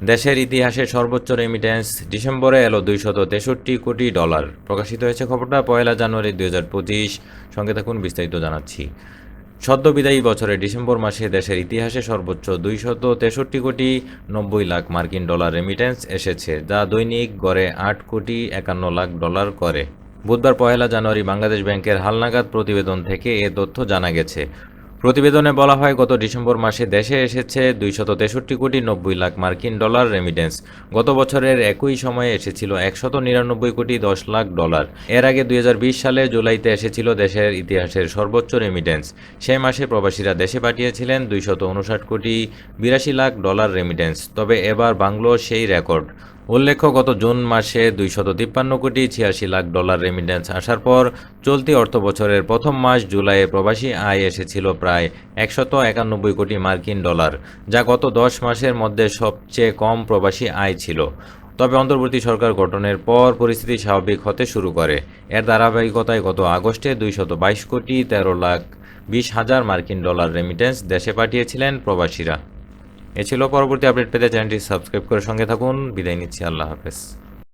দেশের ইতিহাসে সর্বোচ্চ রেমিটেন্স ডিসেম্বরে এলো দুইশত তেষট্টি কোটি ডলার। প্রকাশিত হয়েছে খবরটা পয়লা জানুয়ারি দুই হাজার পঁচিশ। সঙ্গে থাকুন বিস্তারিত জানাচ্ছি। সদ্য বিদায়ী বছরে ডিসেম্বর মাসে দেশের ইতিহাসে সর্বোচ্চ দুইশত তেষট্টি কোটি নব্বই লাখ মার্কিন ডলার রেমিটেন্স এসেছে, যা দৈনিক গড়ে আট কোটি একান্ন লাখ ডলার করে। বুধবার পয়লা জানুয়ারি বাংলাদেশ ব্যাংকের হালনাগাদ প্রতিবেদন থেকে এ তথ্য জানা গেছে। প্রতিবেদনে বলা হয়, গত ডিসেম্বর মাসে দেশে এসেছে দুইশত তেষট্টি কোটি নব্বই লাখ মার্কিন ডলার রেমিটেন্স গত বছরের একই সময়ে এসেছিল একশত নিরানব্বই কোটি দশ লাখ ডলার। এর আগে দুই হাজার বিশ সালে জুলাইতে এসেছিল দেশের ইতিহাসের সর্বোচ্চ রেমিটেন্স সে মাসে প্রবাসীরা দেশে পাঠিয়েছিলেন দুইশত উনষাট কোটি বিরাশি লাখ ডলার রেমিটেন্স তবে এবার বাংলো সেই রেকর্ড উল্লেখ্য, গত জুন মাসে দুইশত তিপ্পান্ন কোটি ছিয়াশি লাখ ডলার রেমিটেন্স আসার পর চলতি অর্থ বছরের প্রথম মাস জুলাইয়ে প্রবাসী আয় এসেছিল প্রায় একশত একানব্বই কোটি মার্কিন ডলার, যা গত দশ মাসের মধ্যে সবচেয়ে কম প্রবাসী আয় ছিল। তবে অন্তর্বর্তী সরকার গঠনের পর পরিস্থিতি স্বাভাবিক হতে শুরু করে। এর ধারাবাহিকতায় গত আগস্টে দুইশত বাইশ কোটি তেরো লাখ বিশ হাজার মার্কিন ডলার রেমিটেন্স দেশে পাঠিয়েছিলেন প্রবাসীরা। এ ছিল পরবর্তী আপডেট পেতে চ্যানেলটি সাবস্ক্রাইব করে সঙ্গে থাকুন। বিদায় নিচ্ছি আল্লাহ হাফেজ।